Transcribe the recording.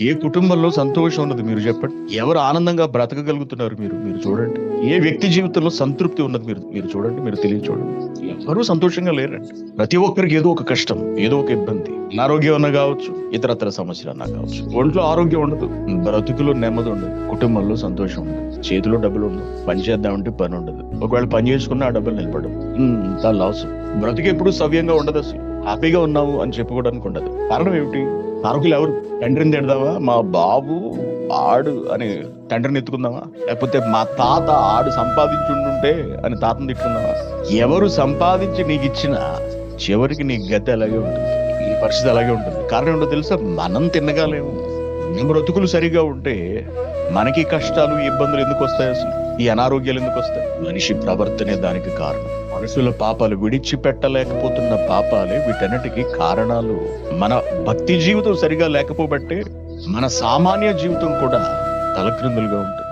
ఏ కుటుంబంలో సంతోషం ఉన్నది మీరు చెప్పండి? ఎవరు ఆనందంగా బ్రతకగలుగుతున్నారు మీరు? మీరు చూడండి. ఏ వ్యక్తి జీవితంలో సంతృప్తి ఉన్నది మీరు? మీరు చూడండి మీరు తెలియ చూడండి ఎవరు సంతోషంగా లేరండి. ప్రతి ఒక్కరికి ఏదో ఒక కష్టం ఏదో ఒక ఇబ్బంది. అనారోగ్యం అన్నా కావచ్చు ఇతరత్ర సమస్యలు అన్నా కావచ్చు. ఒంట్లో ఆరోగ్యం ఉండదు. బ్రతుకులో నెమ్మది ఉండదు. కుటుంబంలో సంతోషం ఉండదు. చేతిలో డబ్బులు ఉండదు పని చేద్దామంటే పని ఉండదు. ఒకవేళ పని చేసుకున్న ఆ డబ్బులు నిలబడదు ఇంత లాస్ బ్రతుకు ఎప్పుడు సవ్యంగా ఉండదు అసలు. హ్యాపీగా ఉన్నావు అని చెప్పుకోవడానికి ఉండదు. కారణం ఏమిటి? కారకులు ఎవరు? తండ్రిని తిడదావా మా బాబు ఆడు అని తండ్రిని ఎత్తుకుందామా? లేకపోతే మా తాత ఆడు సంపాదించుంటుంటే అని తాతను తిట్టుకుందామా? ఎవరు సంపాదించి నీకు ఇచ్చిన చివరికి నీ గతి అలాగే ఉంటుంది. ఈ పరిస్థితి అలాగే ఉంటుంది. కారణం ఏంటో తెలుసా? మనం తిన్నగాలేము బ్రతుకులు సరిగా ఉంటే మనకి కష్టాలు ఇబ్బందులు ఎందుకు వస్తాయి అసలు? ఈ అనారోగ్యాలు ఎందుకు వస్తాయి? మనిషి ప్రవర్తనే దానికి కారణం. మనుషుల పాపాలు విడిచిపెట్టలేకపోతున్న పాపాలే వీటన్నిటికీ కారణాలు. మన భక్తి జీవితం సరిగా లేకపోబట్టే మన సామాన్య జీవితం కూడా తలక్రిందులుగా ఉంటుంది.